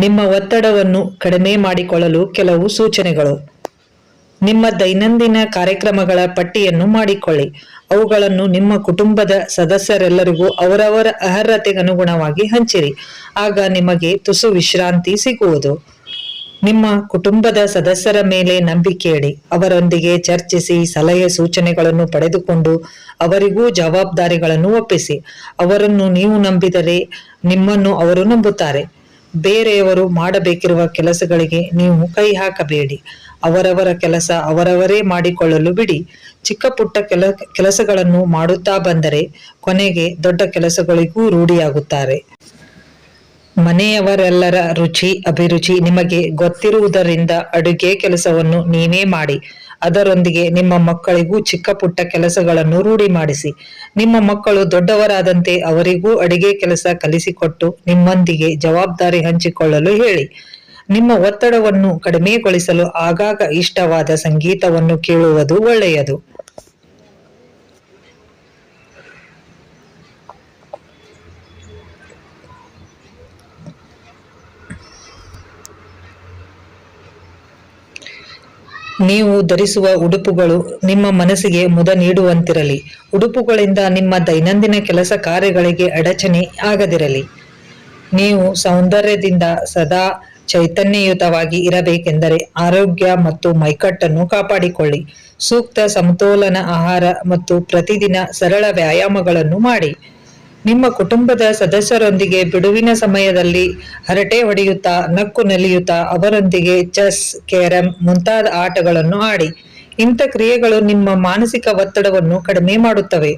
ನಿಮ್ಮ ಒತ್ತಡವನ್ನು ಕಡಿಮೆ ಮಾಡಿಕೊಳ್ಳಲು ಕೆಲವು ಸೂಚನೆಗಳು. ನಿಮ್ಮ ದೈನಂದಿನ ಕಾರ್ಯಕ್ರಮಗಳ ಪಟ್ಟಿಯನ್ನು ಮಾಡಿಕೊಳ್ಳಿ. ಅವುಗಳನ್ನು ನಿಮ್ಮ ಕುಟುಂಬದ ಸದಸ್ಯರೆಲ್ಲರಿಗೂ ಅವರವರ ಅರ್ಹತೆಗನುಗುಣವಾಗಿ ಹಂಚಿರಿ. ಆಗ ನಿಮಗೆ ತುಸು ವಿಶ್ರಾಂತಿ ಸಿಗುವುದು. ನಿಮ್ಮ ಕುಟುಂಬದ ಸದಸ್ಯರ ಮೇಲೆ ನಂಬಿಕೆ ಇಡಿ. ಅವರೊಂದಿಗೆ ಚರ್ಚಿಸಿ ಸಲಹೆ ಸೂಚನೆಗಳನ್ನು ಪಡೆದುಕೊಂಡು ಅವರಿಗೂ ಜವಾಬ್ದಾರಿಗಳನ್ನು ಒಪ್ಪಿಸಿ. ಅವರನ್ನು ನೀವು ನಂಬಿದರೆ ನಿಮ್ಮನ್ನು ಅವರು ನಂಬುತ್ತಾರೆ. ಬೇರೆಯವರು ಮಾಡಬೇಕಿರುವ ಕೆಲಸಗಳಿಗೆ ನೀವು ಕೈ ಹಾಕಬೇಡಿ. ಅವರವರ ಕೆಲಸ ಅವರವರೇ ಮಾಡಿಕೊಳ್ಳಲು ಬಿಡಿ. ಚಿಕ್ಕ ಪುಟ್ಟ ಕೆಲ, ಕೆಲಸಗಳನ್ನು ಮಾಡುತ್ತಾ ಬಂದರೆ ಕೊನೆಗೆ ದೊಡ್ಡ ಕೆಲಸಗಳಿಗೂ ರೂಢಿಯಾಗುತ್ತಾರೆ. ಮನೆಯವರೆಲ್ಲರ ರುಚಿ, ಅಭಿರುಚಿ ನಿಮಗೆ ಗೊತ್ತಿರುವುದರಿಂದ ಅಡುಗೆ ಕೆಲಸವನ್ನು ನೀವೇ ಮಾಡಿ. ಅದರೊಂದಿಗೆ ನಿಮ್ಮ ಮಕ್ಕಳಿಗೂ ಚಿಕ್ಕ ಪುಟ್ಟ ಕೆಲಸಗಳನ್ನು ರೂಢಿ ಮಾಡಿಸಿ. ನಿಮ್ಮ ಮಕ್ಕಳು ದೊಡ್ಡವರಾದಂತೆ ಅವರಿಗೂ ಅಡಿಗೆ ಕೆಲಸ ಕಲಿಸಿಕೊಟ್ಟು ನಿಮ್ಮೊಂದಿಗೆ ಜವಾಬ್ದಾರಿ ಹಂಚಿಕೊಳ್ಳಲು ಹೇಳಿ. ನಿಮ್ಮ ಒತ್ತಡವನ್ನು ಕಡಿಮೆಗೊಳಿಸಲು ಆಗಾಗ ಇಷ್ಟವಾದ ಸಂಗೀತವನ್ನು ಕೇಳುವುದು ಒಳ್ಳೆಯದು. ನೀವು ಧರಿಸುವ ಉಡುಪುಗಳು ನಿಮ್ಮ ಮನಸ್ಸಿಗೆ ಮುದ ನೀಡುವಂತಿರಲಿ. ಉಡುಪುಗಳಿಂದ ನಿಮ್ಮ ದೈನಂದಿನ ಕೆಲಸ ಕಾರ್ಯಗಳಿಗೆ ಅಡಚಣೆ ಆಗದಿರಲಿ. ನೀವು ಸೌಂದರ್ಯದಿಂದ ಸದಾ ಚೈತನ್ಯಯುತವಾಗಿ ಇರಬೇಕೆಂದರೆ ಆರೋಗ್ಯ ಮತ್ತು ಮೈಕಟ್ಟನ್ನು ಕಾಪಾಡಿಕೊಳ್ಳಿ. ಸೂಕ್ತ ಸಮತೋಲನ ಆಹಾರ ಮತ್ತು ಪ್ರತಿದಿನ ಸರಳ ವ್ಯಾಯಾಮಗಳನ್ನು ಮಾಡಿ. ನಿಮ್ಮ ಕುಟುಂಬದ ಸದಸ್ಯರೊಂದಿಗೆ ಬಿಡುವಿನ ಸಮಯದಲ್ಲಿ ಹರಟೆ ಹೊಡೆಯುತ್ತಾ, ನಕ್ಕು ನಲಿಯುತ್ತಾ, ಅವರೊಂದಿಗೆ ಚೆಸ್ ಕ್ಯಾರಂ ಮುಂತಾದ ಆಟಗಳನ್ನು ಆಡಿ. ಇಂಥ ಕ್ರಿಯೆಗಳು ನಿಮ್ಮ ಮಾನಸಿಕ ಒತ್ತಡವನ್ನು ಕಡಿಮೆ ಮಾಡುತ್ತವೆ.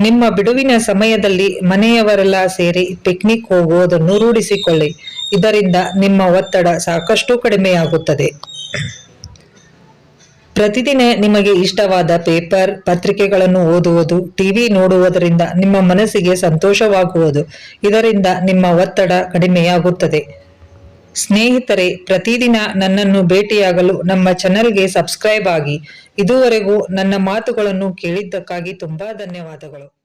ನಿಮ್ಮ ಬಿಡುವಿನ ಸಮಯದಲ್ಲಿ ಮನೆಯವರೆಲ್ಲ ಸೇರಿ ಪಿಕ್ನಿಕ್ ಹೋಗುವುದನ್ನು ರೂಢಿಸಿಕೊಳ್ಳಿ. ಇದರಿಂದ ನಿಮ್ಮ ಒತ್ತಡ ಸಾಕಷ್ಟು ಕಡಿಮೆಯಾಗುತ್ತದೆ. ಪ್ರತಿದಿನ ನಿಮಗೆ ಇಷ್ಟವಾದ ಪೇಪರ್, ಪತ್ರಿಕೆಗಳನ್ನು ಓದುವುದು ಟಿವಿ ನೋಡುವುದರಿಂದ ನಿಮ್ಮ ಮನಸ್ಸಿಗೆ ಸಂತೋಷವಾಗುವುದು. ಇದರಿಂದ ನಿಮ್ಮ ಒತ್ತಡ ಕಡಿಮೆಯಾಗುತ್ತದೆ. ಸ್ನೇಹಿತರೆ, ಪ್ರತಿದಿನ ನನ್ನನ್ನು ಭೇಟಿಯಾಗಲು ನಮ್ಮ ಚಾನೆಲ್ಗೆ ಸಬ್ಸ್ಕ್ರೈಬ್ ಆಗಿ. ಇದುವರೆಗೂ ನನ್ನ ಮಾತುಗಳನ್ನು ಕೇಳಿದ್ದಕ್ಕಾಗಿ ತುಂಬಾ ಧನ್ಯವಾದಗಳು.